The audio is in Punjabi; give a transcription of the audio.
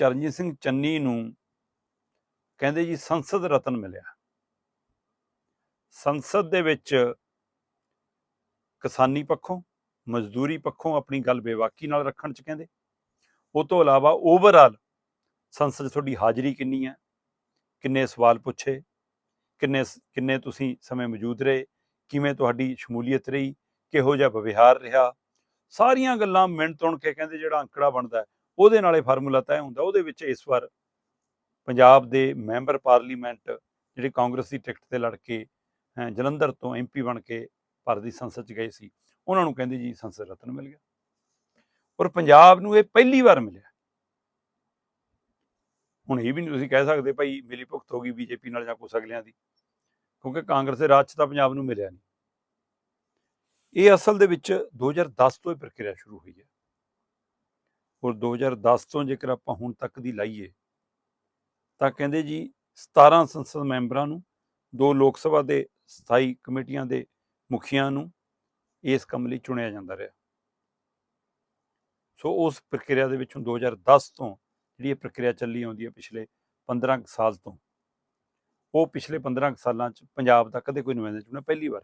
ਚਰਨਜੀਤ ਸਿੰਘ ਚੰਨੀ ਨੂੰ ਕਹਿੰਦੇ ਜੀ ਸੰਸਦ ਰਤਨ ਮਿਲਿਆ। ਸੰਸਦ ਦੇ ਵਿੱਚ ਕਿਸਾਨੀ ਪੱਖੋਂ, ਮਜ਼ਦੂਰੀ ਪੱਖੋਂ ਆਪਣੀ ਗੱਲ ਬੇਵਾਕੀ ਨਾਲ ਰੱਖਣ ਚ ਕਹਿੰਦੇ। ਉਹ ਤੋਂ ਇਲਾਵਾ ਓਵਰਆਲ ਸੰਸਦ 'ਚ ਤੁਹਾਡੀ ਹਾਜ਼ਰੀ ਕਿੰਨੀ ਹੈ? ਕਿੰਨੇ ਸਵਾਲ ਪੁੱਛੇ? ਕਿੰਨੇ ਕਿੰਨੇ ਤੁਸੀਂ ਸਮੇਂ ਮੌਜੂਦ ਰਹੇ? ਕਿਵੇਂ ਤੁਹਾਡੀ ਸ਼ਮੂਲੀਅਤ ਰਹੀ? ਕਿਹੋ ਜਿਹਾ ਵਿਵਹਾਰ ਰਿਹਾ? ਸਾਰੀਆਂ ਗੱਲਾਂ ਮਿੰਟ ਤੁਣ ਕੇ ਕਹਿੰਦੇ ਜਿਹੜਾ ਅੰਕੜਾ ਬਣਦਾ ਉਹਦੇ ਨਾਲੇ ਫਾਰਮੂਲਾ ਤੈਅ ਹੁੰਦਾ, ਉਹਦੇ ਵਿੱਚ ਇਸ ਵਾਰ ਪੰਜਾਬ ਦੇ ਮੈਂਬਰ ਪਾਰਲੀਮੈਂਟ ਜਿਹੜੇ ਕਾਂਗਰਸ ਦੀ ਟਿਕਟ ਤੇ ਲੜ ਕੇ ਜਲੰਧਰ ਤੋਂ ਐਮਪੀ ਬਣ ਕੇ ਭਾਰਤ ਦੀ ਸੰਸਦ 'ਚ ਗਏ ਸੀ, ਉਹਨਾਂ ਨੂੰ ਕਹਿੰਦੇ ਜੀ ਸੰਸਦ ਰਤਨ ਮਿਲ ਗਿਆ। ਔਰ ਪੰਜਾਬ ਨੂੰ ਇਹ ਪਹਿਲੀ ਵਾਰ ਮਿਲਿਆ। ਹੁਣ ਇਹ ਵੀ ਨਹੀਂ ਤੁਸੀਂ ਕਹਿ ਸਕਦੇ ਭਾਈ ਮਿਲੀ ਭੁਗਤ ਹੋ ਗਈ ਬੀਜੇਪੀ ਨਾਲ ਜਾਂ ਕੁਛ ਅਗਲਿਆਂ ਦੀ, ਕਿਉਂਕਿ ਕਾਂਗਰਸ ਦੇ ਰਾਜ 'ਚ ਤਾਂ ਪੰਜਾਬ ਨੂੰ ਮਿਲਿਆ ਨਹੀਂ ਇਹ ਅਸਲ ਦੇ ਵਿੱਚ 2010 ਤੋਂ ਇਹ ਪ੍ਰਕਿਰਿਆ ਸ਼ੁਰੂ ਹੋਈ ਹੈ। ਔਰ 2010 ਤੋਂ ਜੇਕਰ ਆਪਾਂ ਹੁਣ ਤੱਕ ਦੀ ਲਾਈਏ, ਤਾਂ ਕਹਿੰਦੇ ਜੀ 17 ਸੰਸਦ ਮੈਂਬਰਾਂ ਨੂੰ, ਦੋ ਲੋਕ ਸਭਾ ਦੇ ਸਥਾਈ ਕਮੇਟੀਆਂ ਦੇ ਮੁਖੀਆਂ ਨੂੰ ਇਸ ਕੰਮ ਲਈ ਚੁਣਿਆ ਜਾਂਦਾ ਰਿਹਾ। ਸੋ ਉਸ ਪ੍ਰਕਿਰਿਆ ਦੇ ਵਿੱਚੋਂ 2010 ਤੋਂ ਜਿਹੜੀ ਇਹ ਪ੍ਰਕਿਰਿਆ ਚੱਲੀ ਆਉਂਦੀ ਹੈ ਪਿਛਲੇ 15 ਕੁ ਸਾਲ ਤੋਂ, ਉਹ ਪਿਛਲੇ 15 ਕੁ ਸਾਲਾਂ ਚ ਪੰਜਾਬ ਦਾ ਕਦੇ ਕੋਈ ਨੁਮਾਇੰਦਾ ਚੁਣਿਆ, ਪਹਿਲੀ ਵਾਰ।